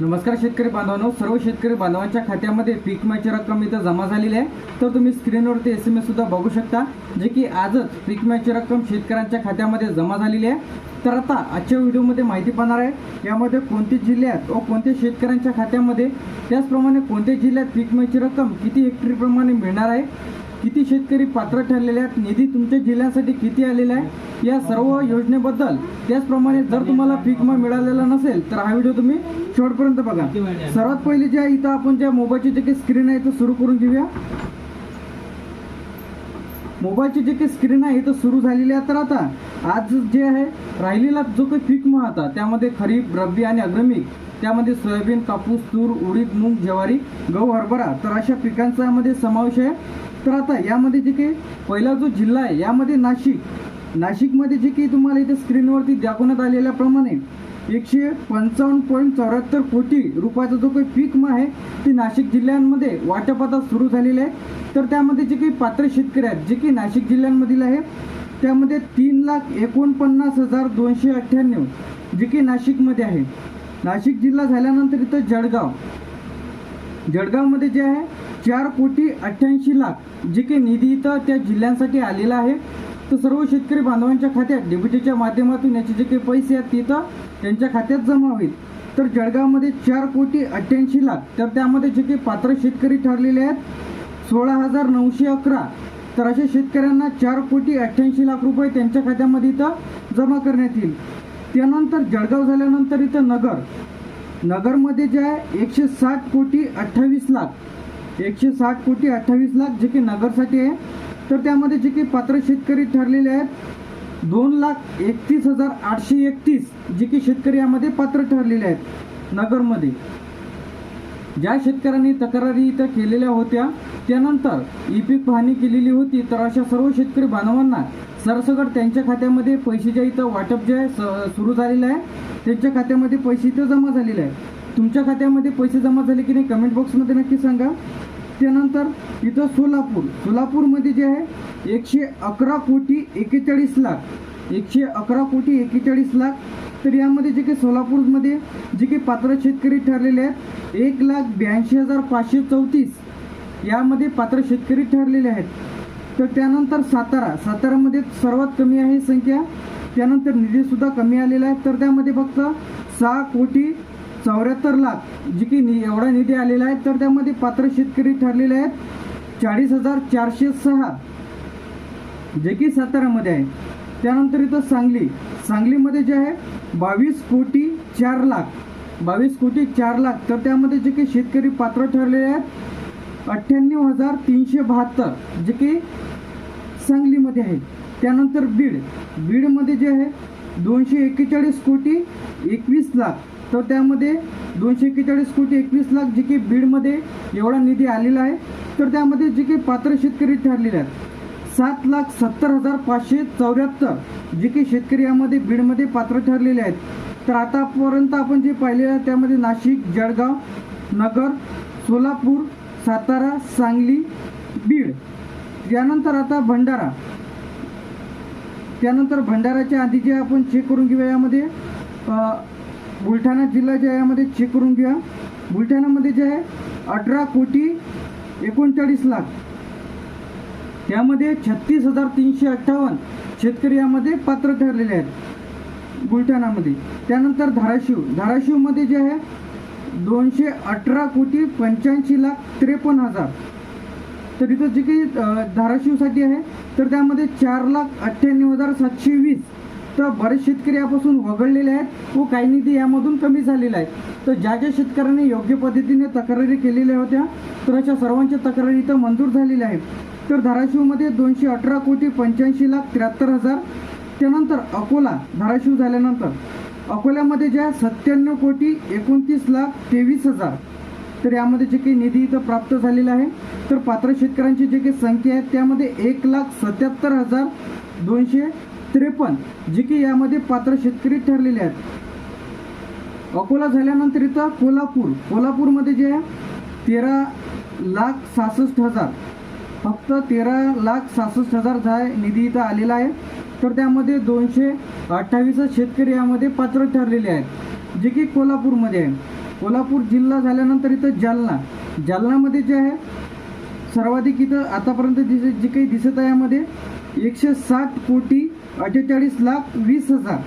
नमस्कार शेतकरी बांधवांनो. सर्व शेतकरी बांधवांच्या खात्यामध्ये पीक विम्याची रक्कम इथं जमा झालेली आहे. तर तुम्ही स्क्रीनवरती एस एम एस सुद्धा बघू शकता जे की आजच पीक विम्याची रक्कम शेतकऱ्यांच्या खात्यामध्ये जमा झालेली आहे. तर आता आजच्या व्हिडिओमध्ये माहिती पाहणार आहे यामध्ये कोणत्या जिल्ह्यात व कोणत्या शेतकऱ्यांच्या खात्यामध्ये त्याचप्रमाणे कोणत्या जिल्ह्यात पीक विम्याची रक्कम किती हेक्टरीप्रमाणे मिळणार आहे किती शेतकरी पात्र ठरलेले आहेत? निधी तुमच्या जिल्ह्यासाठी किती आलेला आहे? या सर्व योजनेबद्दल त्याचप्रमाणे जर तुम्हाला पीक विमा मिळालेला नसेल तर हा व्हिडिओ तुम्ही शेवटपर्यंत बघा. सर्वात पहिले ज्या इथं आपण ज्या मोबाईलची जे काही स्क्रीन आहे तो सुरू करून घेऊया. मोबाईलची जे काही स्क्रीन आहे तर सुरू झालेली आहे. तर आता आज जे आहे राहिलेला जो काही पीक विमा होता त्यामध्ये खरीप रब्बी आणि अग्रमी त्यामध्ये सोयाबीन कापूस तूर उडीद मूग ज्वारी गहू हरभरा तर अशा पिकांचा यामध्ये समावेश आहे. तर आता यामध्ये जे काही पहिला जो जिल्हा आहे यामध्ये नाशिक. नाशिकमध्ये जे काही तुम्हाला इथे स्क्रीनवरती दाखवण्यात आलेल्याप्रमाणे एकशे पंचावन्न पॉईंट चौऱ्याहत्तर कोटी रुपयाचा जो काही पीक आहे ती नाशिक जिल्ह्यांमध्ये वाटपात सुरू झालेले आहे. तर त्यामध्ये जे काही पात्र शेतकरी आहेत जे की नाशिक जिल्ह्यांमधील आहे त्यामध्ये तीन लाख एकोणपन्नास हजार दोनशे अठ्ठ्याण्णव जे की नाशिकमध्ये आहे. नाशिक जिल्हा झाल्यानंतर इथं जळगाव. जळगावमध्ये जे आहे चार कोटी अठ्ठ्याऐंशी लाख जे काही निधी इथं त्या जिल्ह्यांसाठी आलेला आहे. तर सर्व शेतकरी बांधवांच्या खात्यात डीबीटीच्या माध्यमातून याचे जे काही पैसे आहेत तिथं त्यांच्या खात्यात जमा होईल. तर जळगावमध्ये चार कोटी अठ्ठ्याऐंशी लाख तर त्यामध्ये जे काही पात्र शेतकरी ठरलेले आहेत सोळा हजार नऊशे अकरा. तर अशा शेतकऱ्यांना चार कोटी अठ्ठ्याऐंशी लाख रुपये त्यांच्या खात्यामध्ये इथं जमा करण्यात येईल. त्यानंतर जळगाव झाल्यानंतर इथं नगर. नगरमध्ये जे आहे एकशे साठ कोटी अठ्ठावीस लाख. एकशे साठ कोटी अठ्ठावीस लाख जे की नगरसाठी आहे. तर त्यामध्ये जे की पात्र शेतकरी ठरलेले आहेत. दोन लाख एकतीस हजार आठशे एकतीस जे की शेतकरी यामध्ये पात्र ठरलेले आहेत नगरमध्ये. ज्या शेतकऱ्यांनी तक्रारी इथं केलेल्या होत्या त्यानंतर ई पीक पाहणी केलेली होती. तर अशा सर्व शेतकरी बांधवांना सरसकट त्यांच्या खात्यामध्ये पैसे जे इथं वाटप जे आहे स- सुरू झालेलं आहे त्यांच्या खात्यामध्ये पैसे इथं जमा झालेले आहे तुमच्या खात्यामध्ये पैसे जमा झाले की नाही कमेंट बॉक्समध्ये नक्की सांगा. त्यानंतर इथं सोलापूर सोलापूरमध्ये जे आहे एकशे अकरा कोटी एकेचाळीस लाख एकशे अकरा कोटी एकेचाळीस लाख तर यामध्ये जे काही सोलापूरमध्ये जे काही पात्र शेतकरी ठरलेले आहेत एक लाख ब्याऐंशी हजार पाचशे चौतीस यामध्ये पात्र शेतकरी ठरलेले आहेत. तर त्यानंतर सातारा सातारामध्ये सर्वात कमी आहे संख्या त्यानंतर निधीसुद्धा कमी आलेला आहे तर त्यामध्ये फक्त सहा कोटी चौऱ्याहत्तर लाख जी की नि एवढा निधी आलेला आहे तर त्यामध्ये पात्र शेतकरी ठरलेले आहेत चाळीस हजार चारशे सहा. जे की सातारामध्ये आहे. त्यानंतर इथं सांगली. सांगलीमध्ये जे आहे बावीस कोटी चार लाख. बावीस कोटी चार लाख. तर त्यामध्ये जे की शेतकरी पात्र ठरलेले आहेत अठ्ठ्याण्णव हजार तीनशे बहात्तर. जे की सांगलीमध्ये आहे. त्यानंतर बीड. बीडमध्ये जे आहे दोनशे एक्केचाळीस कोटी एकवीस लाख. तर त्यामध्ये दोनशे एक्केचाळीस कोटी एकवीस लाख जे की बीडमध्ये एवढा निधी आलेला आहे. तर त्यामध्ये जे काही पात्र शेतकरी ठरलेले आहेत. सात लाख सत्तर हजार पाचशे चौऱ्याहत्तर जे की शेतकरी यामध्ये बीडमध्ये पात्र ठरलेले आहेत. तर आतापर्यंत आपण जे पाहिलेलं आहे त्यामध्ये नाशिक जळगाव नगर सोलापूर सातारा सांगली बीड. यानंतर आता भंडारा. त्यानंतर भंडाराच्या आधी जे आपण चेक करून घेऊया यामध्ये बुलढाणा जिल्हा जे आहे यामध्ये चेक करून घ्या. बुलढाणामध्ये जे आहे अठरा कोटी एकोणचाळीस लाख. यामध्ये छत्तीस हजार तीनशे अठ्ठावन्न शेतकरी यामध्ये पात्र ठरलेले आहेत बुलढाणामध्ये. त्यानंतर धाराशिव. धाराशिवमध्ये जे आहे दोनशे अठरा कोटी पंच्याऐंशी लाख त्रेपन्न हजार. तर इथं जे काही धाराशिवसाठी आहे तर त्यामध्ये चार लाख अठ्ठ्याण्णव हजार सातशे वीस तर बरेच शेतकरी यापासून वगळलेले आहेत व काही निधी यामधून कमी झालेला आहे. तर ज्या ज्या शेतकऱ्यांनी योग्य पद्धतीने तक्रारी केलेल्या होत्या तर अशा सर्वांच्या तक्रारी इथं मंजूर झालेल्या आहेत. तर धाराशिवमध्ये दोनशे अठरा कोटी पंच्याऐंशी लाख त्र्याहत्तर हजार त्यानंतर अकोला धाराशिव झाल्यानंतर. अकोल्यामध्ये ज्या सत्त्याण्णव कोटी एकोणतीस लाख तेवीस हजार तर यामध्ये जे काही निधी इथं प्राप्त झालेला आहे. तर पात्र शेतकऱ्यांची जे काही संख्या आहे त्यामध्ये एक लाख सत्याहत्तर हजार दोनशे त्रेपन्न जे की यामध्ये पात्र शेतकरी ठरलेले आहेत. अकोला झाल्यानंतर इथं कोल्हापूर कोल्हापूरमध्ये जे आहे तेरा लाख सहासष्ट हजार फक्त तेरा लाख सहासष्ट हजार निधी इथं आलेला आहे. तर त्यामध्ये दोनशे अठ्ठावीस शेतकरी यामध्ये पात्र ठरलेले आहेत जे की कोल्हापूरमध्ये आहे. कोल्हापूर जिल्हा झाल्यानंतर इथं जालना जालनामध्ये जे आहे सर्वाधिक इथं आतापर्यंत दिस जे काही दिसत आहे यामध्ये एकशे साठ कोटी अठ्ठेचाळीस लाख वीस हजार.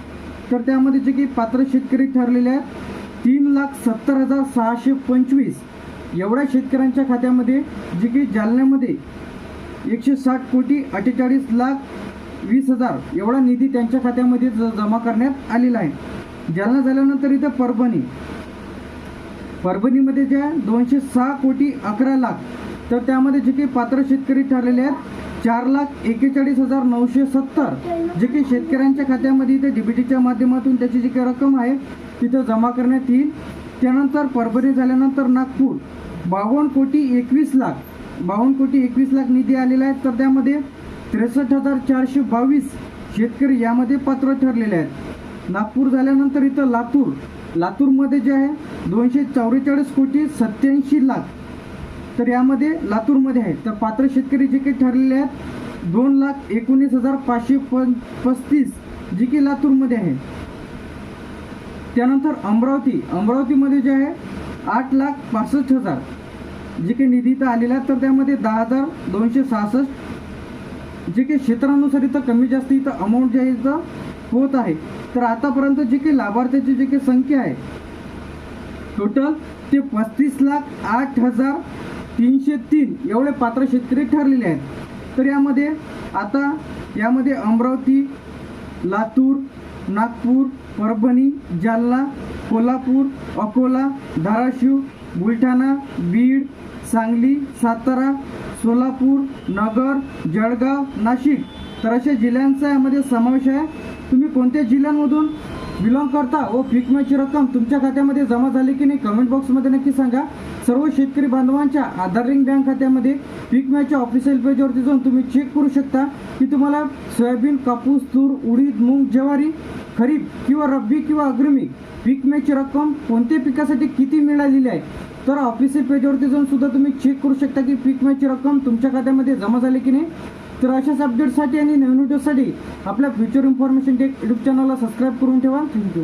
तर त्यामध्ये जे काही पात्र शेतकरी ठरलेले आहेत तीन लाख सत्तर हजार सहाशे पंचवीस. एवढ्या शेतकऱ्यांच्या खात्यामध्ये जे की जालन्यामध्ये एकशे साठ कोटी अठ्ठेचाळीस लाख वीस हजार एवढा निधी त्यांच्या खात्यामध्ये ज जमा करण्यात आलेला आहे. जालना झाल्यानंतर इथं परभणी. परभणीमध्ये ज्या दोनशे सहा कोटी अकरा लाख तर त्यामध्ये जे काही पात्र शेतकरी ठरलेले आहेत चार लाख एकेचाळीस हजार नऊशे सत्तर जे की शेतकऱ्यांच्या खात्यामध्ये इथे डीबीटीच्या माध्यमातून त्याची जी काही रक्कम आहे तिथं जमा करण्यात येईल. त्यानंतर परभणी झाल्यानंतर नागपूर बावन्न कोटी एकवीस लाख बावन्न कोटी एकवीस लाख निधी आलेला आहे. तर त्यामध्ये त्रेसष्ट हजार चारशे बावीस शेतकरी यामध्ये पात्र ठरलेले आहेत. नागपूर झाल्यानंतर इथं लातूर लातूरमध्ये जे आहे दोनशे चौवेचाळीस कोटी सत्याऐंशी लाख तर यामध्ये लातूरमध्ये आहे तर पात्र शेतकरी जे काही ठरलेले आहेत दोन लाख एकोणीस हजार पाचशे पं पस्तीस जे की लातूरमध्ये आहे. त्यानंतर अमरावती अमरावतीमध्ये जे आहे आठ लाख पासष्ट हजार जे काही निधी इथं आलेला आहे तर त्यामध्ये दहा हजार दोनशे सहासष्ट जे काही क्षेत्रानुसार इथं कमी जास्त इथं अमाऊंट जे आहे इथं होत आहे. तर आतापर्यंत जे काही लाभार्थ्याची जे काही संख्या आहे टोटल ते पस्तीस लाख आठ हजार तीनशे तीन एवढे पात्र शेतकरी ठरलेले आहेत. तर यामध्ये आता यामध्ये अमरावती लातूर नागपूर परभणी जालना कोल्हापूर अकोला धाराशिव बुलढाणा बीड सांगली सातारा सोलापूर नगर जळगाव नाशिक. तर अशा जिल्ह्यांचा यामध्ये समावेश आहे. तुम्ही कोणत्या जिल्ह्यांमधून बिलॉंग करता व पीक विम्याची रक्कम तुमच्या खात्यामध्ये जमा झाली की नाही कमेंट बॉक्समध्ये नक्की सांगा. सर्व शेतकरी बांधवांच्या आधार लिंक बँक खात्यामध्ये पीक विम्याच्या ऑफिशियल पेजवरती जाऊन तुम्ही चेक करू शकता. की तुम्हाला सोयाबीन कापूस तूर उडीद मूग ज्वारी खरीप किंवा रब्बी किंवा अग्रिमी पीक विम्याची रक्कम कोणत्या पिकासाठी किती मिळालेली आहे तर ऑफिशियल पेजवरती जाऊन सुद्धा तुम्ही चेक करू शकता की पीक विम्याची रक्कम तुमच्या खात्यामध्ये जमा झाली की नाही. तर अशाच अपडेटसाठी आणि नवीन व्हिडिओसाठी आपल्या फ्युचर इन्फॉर्मेशन टेक यूट्यूब चॅनलला सबस्क्राईब करून ठेवा. Thank you